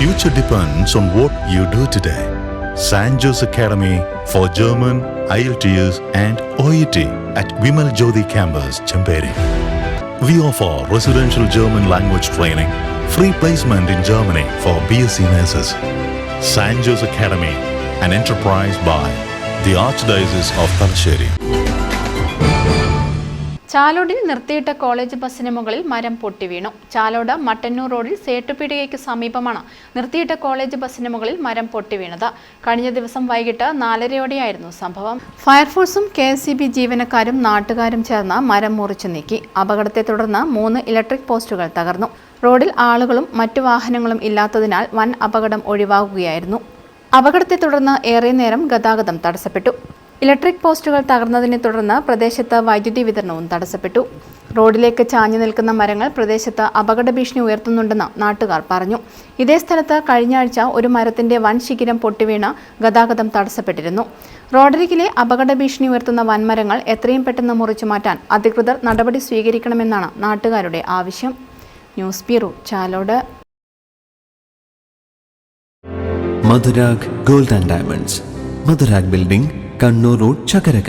future depends on what you do today. San Jose Academy for German, IELTS and OET at Vimal Jyoti campus, Champeri. We offer residential German language training, free placement in Germany for BSc nurses. San Jose Academy, an enterprise by the Archdiocese of Talasheri. ചാലോടിൽ നിർത്തിയിട്ട college ബസ്സിന് മുകളിൽ മരം പൊട്ടി വീണു. ചാലോട് മട്ടന്നൂർ റോഡിൽ സേട്ടുപീടികയ്ക്ക് സമീപമാണ് നിർത്തിയിട്ട college ബസ്സിന് മുകളിൽ മരം പൊട്ടി വീണത്. കഴിഞ്ഞ ദിവസം വൈകിട്ട് നാലരയോടെയായിരുന്നു സംഭവം. ഫയർഫോഴ്സും കെ ജീവനക്കാരും നാട്ടുകാരും ചേർന്ന് മരം മുറിച്ചു നീക്കി. അപകടത്തെ തുടർന്ന് മൂന്ന് ഇലക്ട്രിക് പോസ്റ്റുകൾ തകർന്നു. റോഡിൽ ആളുകളും മറ്റു വാഹനങ്ങളും ഇല്ലാത്തതിനാൽ വൻ അപകടം ഒഴിവാകുകയായിരുന്നു. അപകടത്തെ തുടർന്ന് ഏറെ നേരം ഗതാഗതം തടസ്സപ്പെട്ടു. ഇലക്ട്രിക് പോസ്റ്റുകൾ തകർന്നതിനെ തുടർന്ന് പ്രദേശത്ത് വൈദ്യുതി വിതരണവും തടസ്സപ്പെട്ടു. റോഡിലേക്ക് ചാഞ്ഞു നിൽക്കുന്ന മരങ്ങൾ പ്രദേശത്ത് അപകട ഭീഷണി ഉയർത്തുന്നുണ്ടെന്ന് നാട്ടുകാർ പറഞ്ഞു. ഇതേ സ്ഥലത്ത് കഴിഞ്ഞ ആഴ്ച ഒരു മരത്തിന്റെ വൻ ശിഖിരം പൊട്ടിവീണ് ഗതാഗതം തടസ്സപ്പെട്ടിരുന്നു. റോഡരികിലെ അപകട ഭീഷണി ഉയർത്തുന്ന വൻമരങ്ങൾ എത്രയും പെട്ടെന്ന് മുറിച്ചു മാറ്റാൻ അധികൃതർ നടപടി സ്വീകരിക്കണമെന്നാണ് നാട്ടുകാരുടെ ആവശ്യം. News bureau Chalode. Madhurag gold and diamonds. Madhurag building Kannur road Chakkarakkal